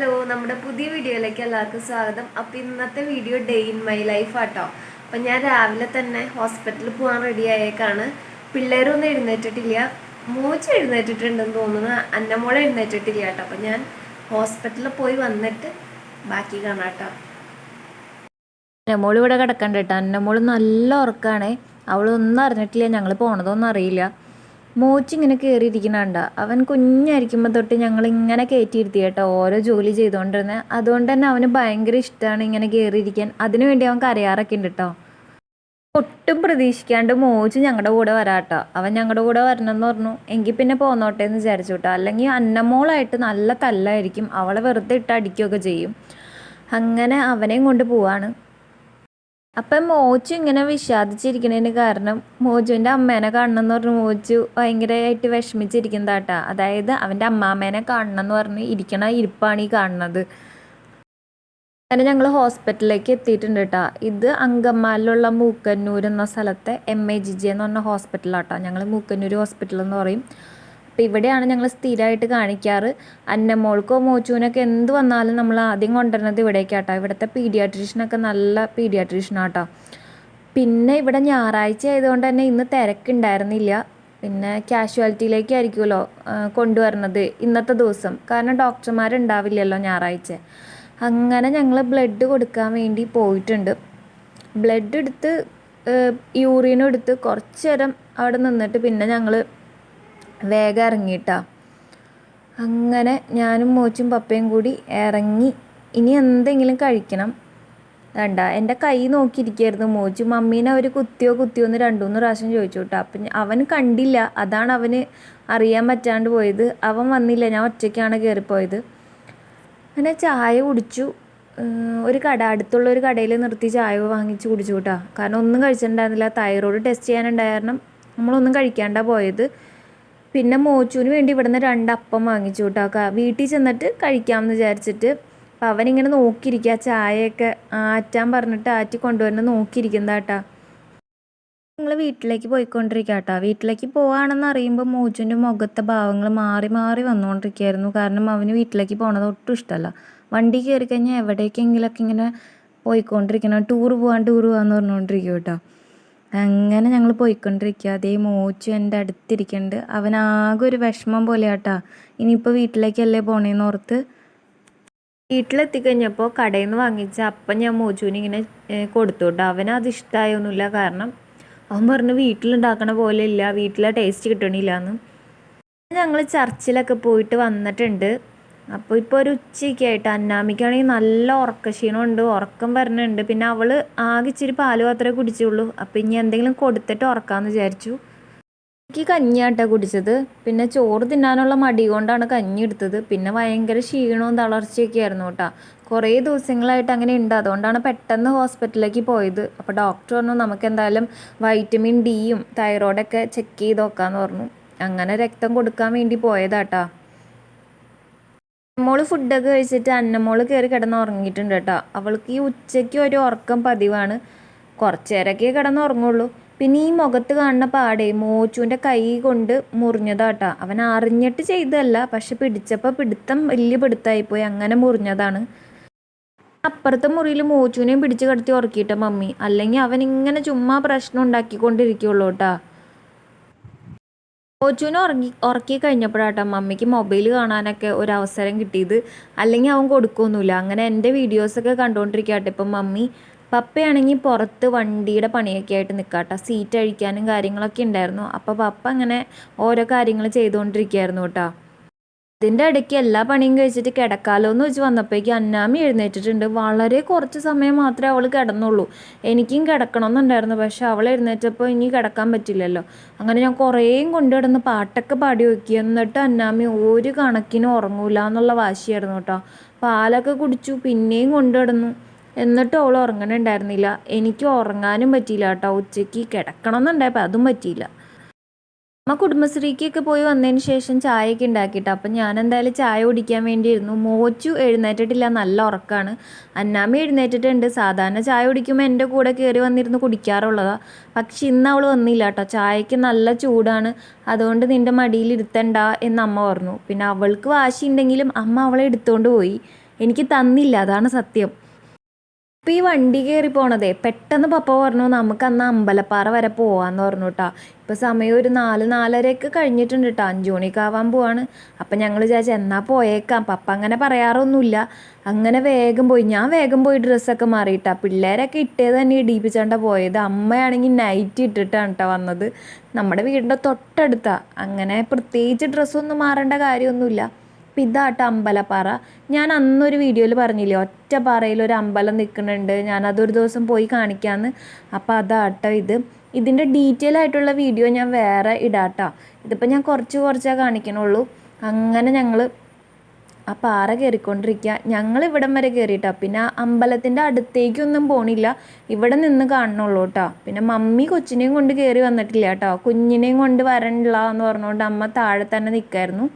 Hello നമ്മുടെ പുതിയ വീഡിയോയിലേക്ക് എല്ലാവർക്കും സ്വാഗതം. അപ്പം ഇന്നത്തെ video day in my life ആട്ടോ. അപ്പം ഞാൻ രാവിലെ തന്നെ ഹോസ്പിറ്റലിൽ പോകാൻ റെഡി ആയേക്കാണ്. പിള്ളേരൊന്നും എഴുന്നേറ്റിട്ടില്ല. മൂച്ച എഴുന്നേറ്റിട്ടുണ്ടെന്ന് തോന്നുന്നു. അന്നമോളെ എഴുന്നേറ്റിട്ടില്ല കേട്ടോ. അപ്പം ഞാൻ ഹോസ്പിറ്റലിൽ പോയി വന്നിട്ട് ബാക്കി കാണാം കേട്ടോ. അന്നമോൾ ഇവിടെ കിടക്കണ്ട കേട്ടോ. അന്നമോൾ നല്ല ഉറക്കാണേ. അവളൊന്നും അറിഞ്ഞിട്ടില്ല. ഞങ്ങൾ പോണതൊന്നും അറിയില്ല. മൂച്ചിങ്ങനെ കയറിയിരിക്കണണ്ട അവൻ കുഞ്ഞായിരിക്കുമ്പോൾ തൊട്ട് ഞങ്ങൾ ഇങ്ങനെ കയറ്റിയിരുത്തി കേട്ടോ ഓരോ ജോലി ചെയ്തുകൊണ്ടിരുന്നത് അതുകൊണ്ട് തന്നെ അവന് ഭയങ്കര ഇഷ്ടമാണ് ഇങ്ങനെ കയറിയിരിക്കാൻ അതിനു വേണ്ടി അവൻ കരയാറൊക്കെ ഉണ്ട് കേട്ടോ ഒട്ടും പ്രതീക്ഷിക്കാണ്ട് മോച്ച് ഞങ്ങളുടെ കൂടെ വരാട്ടോ അവൻ ഞങ്ങളുടെ കൂടെ വരണമെന്ന് പറഞ്ഞു. എങ്കിൽ പിന്നെ പോന്നോട്ടെ എന്ന് വിചാരിച്ചു കേട്ടോ അല്ലെങ്കിൽ അന്നമോളായിട്ട് നല്ല തല്ലായിരിക്കും. അവളെ വെറുതെ ഇട്ട് അടിക്കുകയൊക്കെ ചെയ്യും. അങ്ങനെ അവനെയും കൊണ്ട് പോവാണ്. അപ്പം മോച്ചു ഇങ്ങനെ വിഷാദിച്ചിരിക്കുന്നതിന് കാരണം മോജുവിന്റെ അമ്മേനെ കാണണം എന്ന് പറഞ്ഞ്. മോച്ചു ഭയങ്കരമായിട്ട് വിഷമിച്ചിരിക്കുന്നതാട്ടാ. അതായത് അവന്റെ അമ്മാമേനെ കാണണം എന്ന് പറഞ്ഞ് ഇരിക്കണ ഇരിപ്പാണ് ഈ കാണുന്നത്. അങ്ങനെ ഞങ്ങൾ ഹോസ്പിറ്റലിലേക്ക് എത്തിയിട്ടുണ്ട് കേട്ടോ ഇത് അങ്കമാലിലുള്ള മൂക്കന്നൂർ എന്ന സ്ഥലത്തെ എം എ ജി ജി എന്ന് പറഞ്ഞ ഹോസ്പിറ്റലാട്ടോ ഞങ്ങൾ മൂക്കന്നൂർ ഹോസ്പിറ്റൽ എന്ന് പറയും. അപ്പോൾ ഇവിടെയാണ് ഞങ്ങൾ സ്ഥിരമായിട്ട് കാണിക്കാറ്. അന്നമോൾക്കോ മോച്ചുവിനൊക്കെ എന്ത് വന്നാലും നമ്മൾ ആദ്യം കൊണ്ടുവരുന്നത് ഇവിടേക്കാട്ടോ. ഇവിടുത്തെ പീഡിയാട്രീഷ്യനൊക്കെ നല്ല പീഡിയാട്രീഷ്യനാട്ടോ പിന്നെ ഇവിടെ ഞായറാഴ്ച ആയതുകൊണ്ട് തന്നെ ഇന്ന് തിരക്കുണ്ടായിരുന്നില്ല. പിന്നെ കാഷ്വാലിറ്റിയിലേക്ക് ആയിരിക്കുമല്ലോ കൊണ്ടുവരുന്നത് ഇന്നത്തെ ദിവസം. കാരണം ഡോക്ടർമാരുണ്ടാവില്ലല്ലോ ഞായറാഴ്ച. അങ്ങനെ ഞങ്ങൾ ബ്ലഡ് കൊടുക്കാൻ വേണ്ടി പോയിട്ടുണ്ട്. ബ്ലഡ് എടുത്ത് യൂറിനും എടുത്ത് കുറച്ച് നേരം അവിടെ നിന്നിട്ട് പിന്നെ ഞങ്ങൾ വേഗം ഇറങ്ങിയിട്ടാ. അങ്ങനെ ഞാനും മോച്ചും പപ്പയും കൂടി ഇറങ്ങി. ഇനി എന്തെങ്കിലും കഴിക്കണം. വേണ്ട എന്റെ കൈ നോക്കിയിരിക്കുകയായിരുന്നു മോച്ചു. മമ്മീനെ അവർ കുത്തിയോ കുത്തിയോ എന്ന് രണ്ടു മൂന്ന് പ്രാവശ്യം ചോദിച്ചു കേട്ടോ അപ്പം അവൻ കണ്ടില്ല. അതാണ് അവന് അറിയാൻ പറ്റാണ്ട് പോയത്. അവൻ വന്നില്ല. ഞാൻ ഒറ്റയ്ക്കാണ് കയറിപ്പോയത് അങ്ങനെ ചായ കുടിച്ചു. ഒരു കട അടുത്തുള്ള ഒരു കടയിൽ നിർത്തി ചായ വാങ്ങിച്ച് കുടിച്ചു കേട്ടോ കാരണം ഒന്നും കഴിച്ചിട്ടുണ്ടായിരുന്നില്ല. Thyroid test ചെയ്യാനുണ്ടായിരുന്നു. നമ്മളൊന്നും കഴിക്കാണ്ടാണ് പോയത്. പിന്നെ മോച്ചുവിന് വേണ്ടി ഇവിടുന്ന് രണ്ടപ്പം വാങ്ങിച്ചു കേട്ടോ. വീട്ടിൽ ചെന്നിട്ട് കഴിക്കാമെന്ന് വിചാരിച്ചിട്ട്. അപ്പം അവനിങ്ങനെ നോക്കിയിരിക്കുക ചായയൊക്കെ ആറ്റാൻ പറഞ്ഞിട്ട് ആറ്റി കൊണ്ടുവരുന്ന നോക്കിയിരിക്കുന്നതാട്ടാ ഞങ്ങൾ വീട്ടിലേക്ക് പോയിക്കൊണ്ടിരിക്കുക കേട്ടോ. വീട്ടിലേക്ക് പോവാണെന്ന് അറിയുമ്പോൾ മോച്ചുവിന്റെ മുഖത്തെ ഭാവങ്ങൾ മാറി മാറി വന്നുകൊണ്ടിരിക്കുകയായിരുന്നു കാരണം അവന് വീട്ടിലേക്ക് പോകണത് ഒട്ടും ഇഷ്ടമല്ല. വണ്ടി കയറി കഴിഞ്ഞാൽ എവിടേക്കെങ്കിലൊക്കെ ഇങ്ങനെ പോയിക്കൊണ്ടിരിക്കണം. ടൂർ പോകാൻ ടൂർ പോകാമെന്ന് പറഞ്ഞുകൊണ്ടിരിക്കും കേട്ടോ. അങ്ങനെ ഞങ്ങൾ പോയിക്കൊണ്ടിരിക്കുക അതേ മോച്ചു എന്റെ അടുത്തിരിക്കുന്നുണ്ട് അവനാകെ ഒരു വിഷമം പോലെ കേട്ടാ ഇനിയിപ്പോൾ വീട്ടിലേക്കല്ലേ പോണേന്ന് ഓർത്ത് വീട്ടിലെത്തിക്കഴിഞ്ഞപ്പോൾ കടയിൽ നിന്ന് വാങ്ങിച്ച അപ്പം ഞാൻ മോച്ചുവിന് ഇങ്ങനെ കൊടുത്തു കേട്ടോ അവനത് ഇഷ്ടമായൊന്നുമില്ല കാരണം അവൻ പറഞ്ഞു വീട്ടിലുണ്ടാക്കണ പോലെ ഇല്ല. വീട്ടിലെ ടേസ്റ്റ് കിട്ടണില്ല എന്ന് ഞങ്ങൾ ചർച്ചിലൊക്കെ പോയിട്ട് വന്നിട്ടുണ്ട്. അപ്പോൾ ഇപ്പോൾ ഒരു ഉച്ചയ്ക്ക് ആയിട്ട് അന്നാമിക്കാണെങ്കിൽ നല്ല ഉറക്കക്ഷീണമുണ്ട് ഉറക്കം വരുന്നുണ്ട് പിന്നെ അവൾ ആകെ ഇച്ചിരി പാൽ മാത്രമേ കുടിച്ചുള്ളൂ. അപ്പോൾ ഇനി എന്തെങ്കിലും കൊടുത്തിട്ട് ഉറക്കാമെന്ന് വിചാരിച്ചു. എനിക്ക് കഞ്ഞിയാട്ടോ കുടിച്ചത്. പിന്നെ ചോറ് തിന്നാനുള്ള മടി കൊണ്ടാണ് കഞ്ഞി എടുത്തത്. പിന്നെ ഭയങ്കര ക്ഷീണവും തളർച്ചയൊക്കെ ആയിരുന്നു കേട്ടോ. കുറേ ദിവസങ്ങളായിട്ട് അങ്ങനെ ഉണ്ട്. അതുകൊണ്ടാണ് പെട്ടെന്ന് ഹോസ്പിറ്റലിലേക്ക് പോയത്. അപ്പോൾ ഡോക്ടർ പറഞ്ഞു നമുക്ക് എന്തായാലും വൈറ്റമിൻ ഡിയും തൈറോയ്ഡൊക്കെ ചെക്ക് ചെയ്ത് നോക്കാമെന്ന് പറഞ്ഞു. അങ്ങനെ രക്തം കൊടുക്കാൻ വേണ്ടി പോയതാട്ടാ. മോൾ ഫുഡൊക്കെ കഴിച്ചിട്ട് അന്നമോൾ കയറി കിടന്ന് ഉറങ്ങിയിട്ടുണ്ട് കേട്ടോ. അവൾക്ക് ഈ ഉച്ചയ്ക്ക് ഒരു ഉറക്കം പതിവാണ്. കുറച്ച് നേരമൊക്കെ കിടന്ന് ഉറങ്ങുള്ളൂ. പിന്നെ ഈ മുഖത്ത് കാണുന്ന പാടെ മോച്ചുവിന്റെ കൈ കൊണ്ട് മുറിഞ്ഞതാട്ടാ അവൻ അറിഞ്ഞിട്ട് ചെയ്തതല്ല പക്ഷെ പിടിച്ചപ്പോൾ പിടുത്തം വലിയ പിടുത്തമായിപ്പോയി. അങ്ങനെ മുറിഞ്ഞതാണ്. അപ്പുറത്തെ മുറിയിൽ മോച്ചുവിനെയും പിടിച്ച് കിടത്തി ഉറക്കിയിട്ട മമ്മി. അല്ലെങ്കിൽ അവൻ ഇങ്ങനെ ചുമ്മാ പ്രശ്നം ഉണ്ടാക്കിക്കൊണ്ടിരിക്കുള്ളൂ കേട്ടാ. കോച്ചുവിനെ ഉറങ്ങി ഉറക്കി കഴിഞ്ഞപ്പോഴാട്ടോ മമ്മിക്ക് മൊബൈൽ കാണാനൊക്കെ ഒരു അവസരം കിട്ടിയത്. അല്ലെങ്കിൽ അവൻ കൊടുക്കൊന്നുമില്ല അങ്ങനെ എന്റെ വീഡിയോസൊക്കെ കണ്ടുകൊണ്ടിരിക്കട്ടെ ഇപ്പം മമ്മി പപ്പയാണെങ്കിൽ പുറത്ത് വണ്ടിയുടെ പണിയൊക്കെ ആയിട്ട് നിൽക്കാട്ടോ സീറ്റ് അഴിക്കാനും കാര്യങ്ങളൊക്കെ ഉണ്ടായിരുന്നു. അപ്പോൾ പപ്പ അങ്ങനെ ഓരോ കാര്യങ്ങൾ ചെയ്തുകൊണ്ടിരിക്കുകയായിരുന്നു കേട്ടോ. ഇതിന്റെ ഇടയ്ക്ക് എല്ലാ പണിയും കഴിച്ചിട്ട് കിടക്കാലോ എന്ന് വെച്ച് വന്നപ്പോഴേക്കും അന്നാമി എഴുന്നേറ്റിട്ടുണ്ട്. വളരെ കുറച്ച് സമയം മാത്രമേ അവൾ കിടന്നുള്ളൂ. എനിക്കും കിടക്കണമെന്നുണ്ടായിരുന്നു. പക്ഷെ അവൾ എഴുന്നേറ്റപ്പോൾ ഇനി കിടക്കാൻ പറ്റില്ലല്ലോ. അങ്ങനെ ഞാൻ കുറേയും കൊണ്ടുകിടന്ന് പാട്ടൊക്കെ പാടി നോക്കി എന്നിട്ട് അന്നാമി ഒരു കണക്കിന് ഉറങ്ങൂല എന്നുള്ള വാശിയായിരുന്നു കേട്ടോ. പാലൊക്കെ കുടിച്ചു പിന്നെയും കൊണ്ടുകിടന്നു എന്നിട്ടും അവൾ ഉറങ്ങണുണ്ടായിരുന്നില്ല. എനിക്ക് ഉറങ്ങാനും പറ്റിയില്ല കേട്ടോ. ഉച്ചയ്ക്ക് കിടക്കണം എന്നുണ്ടായപ്പോൾ അതും പറ്റിയില്ല. അമ്മ കുടുംബശ്രീക്കൊക്കെ പോയി വന്നതിന് ശേഷം ചായയൊക്കെ ഉണ്ടാക്കിയിട്ട്. അപ്പം ഞാൻ എന്തായാലും ചായ കുടിക്കാൻ വേണ്ടിയിരുന്നു. മോച്ചു എഴുന്നേറ്റിട്ടില്ല. നല്ല ഉറക്കമാണ് അന്നാമ്മ എഴുന്നേറ്റിട്ടുണ്ട്. സാധാരണ ചായ കുടിക്കുമ്പോൾ എന്റെ കൂടെ കയറി വന്നിരുന്ന് കുടിക്കാറുള്ളതാണ് പക്ഷെ ഇന്ന് അവൾ വന്നില്ല കേട്ടോ. ചായക്ക് നല്ല ചൂടാണ്. അതുകൊണ്ട് നിന്റെ മടിയിൽ ഇരുത്തണ്ട എന്ന് അമ്മ പറഞ്ഞു. പിന്നെ അവൾക്ക് വാശിയുണ്ടെങ്കിലും അമ്മ അവളെ എടുത്തുകൊണ്ട് പോയി. എനിക്ക് തന്നില്ല. അതാണ് സത്യം. അപ്പോൾ ഈ വണ്ടി കയറി പോണതേ പെട്ടെന്ന് പപ്പ പറഞ്ഞു നമുക്ക് അന്ന് അമ്പലപ്പാറ വരെ പോവാന്ന് പറഞ്ഞു കേട്ടോ ഇപ്പോൾ സമയം ഒരു നാല് നാലരയൊക്കെ കഴിഞ്ഞിട്ടുണ്ട് കേട്ടോ അഞ്ചു പോവാണ്. അപ്പം ഞങ്ങൾ വിചാരിച്ചു എന്നാൽ പോയേക്കാം. പപ്പ അങ്ങനെ പറയാറൊന്നുമില്ല അങ്ങനെ വേഗം പോയി. ഞാൻ വേഗം പോയി ഡ്രസ്സൊക്കെ മാറിയിട്ടാ. പിള്ളേരൊക്കെ ഇട്ടേ തന്നെ ഡീപിച്ചാണ്ട പോയത്. അമ്മയാണെങ്കിൽ നൈറ്റ് ഇട്ടിട്ടാണ് കേട്ടോ വന്നത്. നമ്മുടെ വീടിന്റെ തൊട്ടടുത്താ. അങ്ങനെ പ്രത്യേകിച്ച് ഡ്രസ്സൊന്നും മാറേണ്ട കാര്യമൊന്നുമില്ല അപ്പം ഇതാട്ടോ അമ്പലപ്പാറ. ഞാൻ അന്നൊരു വീഡിയോയിൽ പറഞ്ഞില്ലേ ഒറ്റ പാറയിൽ ഒരു അമ്പലം നിൽക്കുന്നുണ്ട് ഞാനതൊരു ദിവസം പോയി കാണിക്കാമെന്ന് അപ്പോൾ അതാട്ടോ ഇത്. ഇതിന്റെ ഡീറ്റെയിൽ ആയിട്ടുള്ള വീഡിയോ ഞാൻ വേറെ ഇടാട്ടോ. ഇതിപ്പോൾ ഞാൻ കുറച്ച് കുറച്ചേ കാണിക്കണുള്ളൂ. അങ്ങനെ ഞങ്ങൾ ആ പാറ കയറിക്കൊണ്ടിരിക്കുക. ഞങ്ങൾ ഇവിടം വരെ കയറിയിട്ടാ പിന്നെ അമ്പലത്തിന്റെ അടുത്തേക്കൊന്നും പോണില്ല. ഇവിടെ നിന്ന് കാണണുള്ളൂ കേട്ടോ. പിന്നെ മമ്മി കൊച്ചിനെയും കൊണ്ട് കയറി വന്നിട്ടില്ല കേട്ടോ. കുഞ്ഞിനെയും കൊണ്ട് വരണില്ല എന്ന് പറഞ്ഞുകൊണ്ട് അമ്മ താഴെ തന്നെ നിൽക്കായിരുന്നു.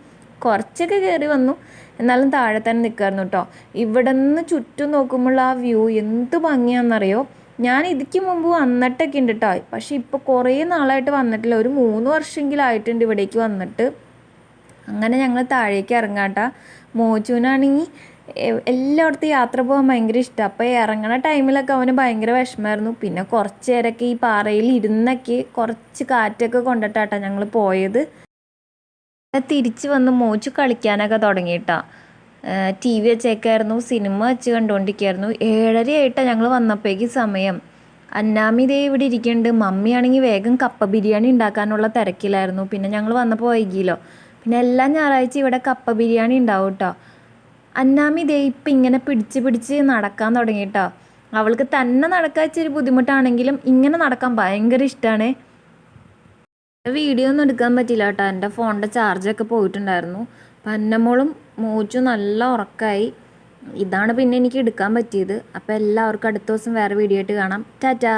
കുറച്ചൊക്കെ കയറി വന്നു. എന്നാലും താഴെ തന്നെ നിൽക്കായിരുന്നു കേട്ടോ. ഇവിടെ നിന്ന് ചുറ്റും നോക്കുമ്പോൾ ആ വ്യൂ എന്ത് ഭംഗിയാണെന്നറിയോ? ഞാൻ ഇതിക്ക് മുമ്പ് വന്നിട്ടൊക്കെ ഉണ്ട് കേട്ടോ. പക്ഷെ ഇപ്പോൾ കുറേ നാളായിട്ട് വന്നിട്ടില്ല. ഒരു മൂന്ന് വർഷമെങ്കിലും ആയിട്ടുണ്ട് ഇവിടേക്ക് വന്നിട്ട്. അങ്ങനെ ഞങ്ങൾ താഴേക്ക് ഇറങ്ങാട്ടാ മോച്ചുവിനാണെങ്കിൽ എല്ലായിടത്തും യാത്ര പോകാൻ ഭയങ്കര ഇഷ്ടമാണ് അപ്പോൾ ഇറങ്ങണ ടൈമിലൊക്കെ അവന് ഭയങ്കര വിഷമമായിരുന്നു. പിന്നെ കുറച്ച് നേരമൊക്കെ ഈ പാറയിൽ ഇരുന്നൊക്കെ കുറച്ച് കാറ്റൊക്കെ കൊണ്ടിട്ടാട്ടാ ഞങ്ങൾ പോയത്. തിരിച്ച് വന്ന് മോച്ചു കളിക്കാനൊക്കെ തുടങ്ങിയിട്ടാ. ടി വി വെച്ചേക്കായിരുന്നു സിനിമ വെച്ച് കണ്ടുകൊണ്ടിരിക്കുകയായിരുന്നു ഏഴരയായിട്ടാണ് ഞങ്ങൾ വന്നപ്പോഴേക്ക് സമയം. അന്നാമി ദേ ഇവിടെ ഇരിക്കുന്നുണ്ട് മമ്മിയാണെങ്കിൽ വേഗം കപ്പ ബിരിയാണി ഉണ്ടാക്കാനുള്ള തിരക്കിലായിരുന്നു. പിന്നെ ഞങ്ങൾ വന്നപ്പോൾ വൈകിയല്ലോ പിന്നെ എല്ലാ ഞായറാഴ്ച ഇവിടെ കപ്പ ബിരിയാണി ഉണ്ടാവും കേട്ടോ അന്നാമി ദേ ഇപ്പം ഇങ്ങനെ പിടിച്ച് പിടിച്ച് നടക്കാൻ തുടങ്ങിയിട്ടോ. അവൾക്ക് തന്നെ നടക്കാൻ ഇച്ചിരി ബുദ്ധിമുട്ടാണെങ്കിലും ഇങ്ങനെ നടക്കാൻ ഭയങ്കര ഇഷ്ടമാണ് വീഡിയോ ഒന്നും എടുക്കാൻ പറ്റില്ല കേട്ടോ. എന്റെ ഫോണിന്റെ ചാർജൊക്കെ പോയിട്ടുണ്ടായിരുന്നു. അപ്പം അന്നമോളും മൂച്ചു നല്ല ഉറക്കമായി ഇതാണ് പിന്നെ എനിക്ക് എടുക്കാൻ പറ്റിയത്. അപ്പോൾ എല്ലാവർക്കും അടുത്ത ദിവസം വേറെ വീഡിയോ ആയിട്ട് കാണാം. ടാറ്റാ.